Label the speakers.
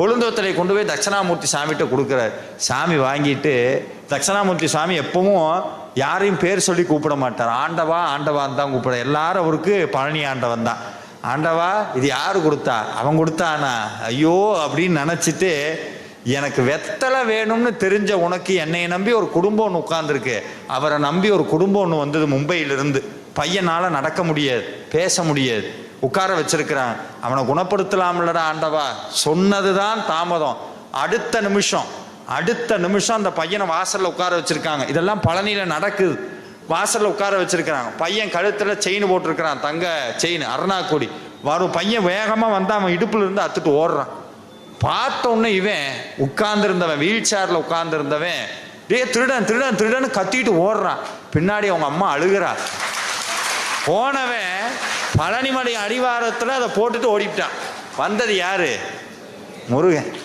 Speaker 1: கொழுந்தோத்தலை கொண்டு போய் தட்சணாமூர்த்தி சாமிகிட்ட கொடுக்குறாரு. சாமி வாங்கிட்டு தட்சணாமூர்த்தி சாமி எப்பவும் யாரையும் பேர் சொல்லி கூப்பிட மாட்டார். ஆண்டவா ஆண்டவான் தான் கூப்பிட. எல்லாரும் அவருக்கு பழனி ஆண்டவன் தான். ஆண்டவா இது யார் கொடுத்தா? அவன் கொடுத்தானா? ஐயோ அப்படின்னு நினச்சிட்டு எனக்கு வெத்தலை வேணும்னு தெரிஞ்ச உனக்கு என்னை நம்பி ஒரு குடும்பம் ஒன்று உட்காந்துருக்கு அவரை நம்பி ஒரு குடும்பம் ஒன்று வந்தது மும்பையிலிருந்து. பையனால் நடக்க முடியாது பேச முடியாது. உட்கார வச்சிருக்கிறான். அவனை குணப்படுத்தலாம்லடா ஆண்டவா. சொன்னது தான் தாமதம். அடுத்த நிமிஷம் அடுத்த நிமிஷம் அந்த பையனை வாசல்ல உட்கார வச்சிருக்காங்க. இதெல்லாம் பழனியில நடக்குது. வாசல்ல உட்கார வச்சிருக்கிறாங்க. பையன் கழுத்துல செயின் போட்டிருக்கிறான். தங்க செயின் அருணாக்கொடி. வரும் பையன் வேகமா வந்து அவன் இடுப்புல இருந்து அத்துட்டு ஓடுறான். பார்த்த உடனே இவன் உட்கார்ந்துருந்தவன் வீல் சேர்ல உட்கார்ந்துருந்தவன் டேய் திருடன் திருடன் திருடன்னு கத்திட்டு ஓடுறான். பின்னாடி அவங்க அம்மா அழுகிறா. போனவன் பழனிமலை அடிவாரத்தில் அதை போட்டுட்டு ஓடிவிட்டான். வந்தது யாரு? முருகன்.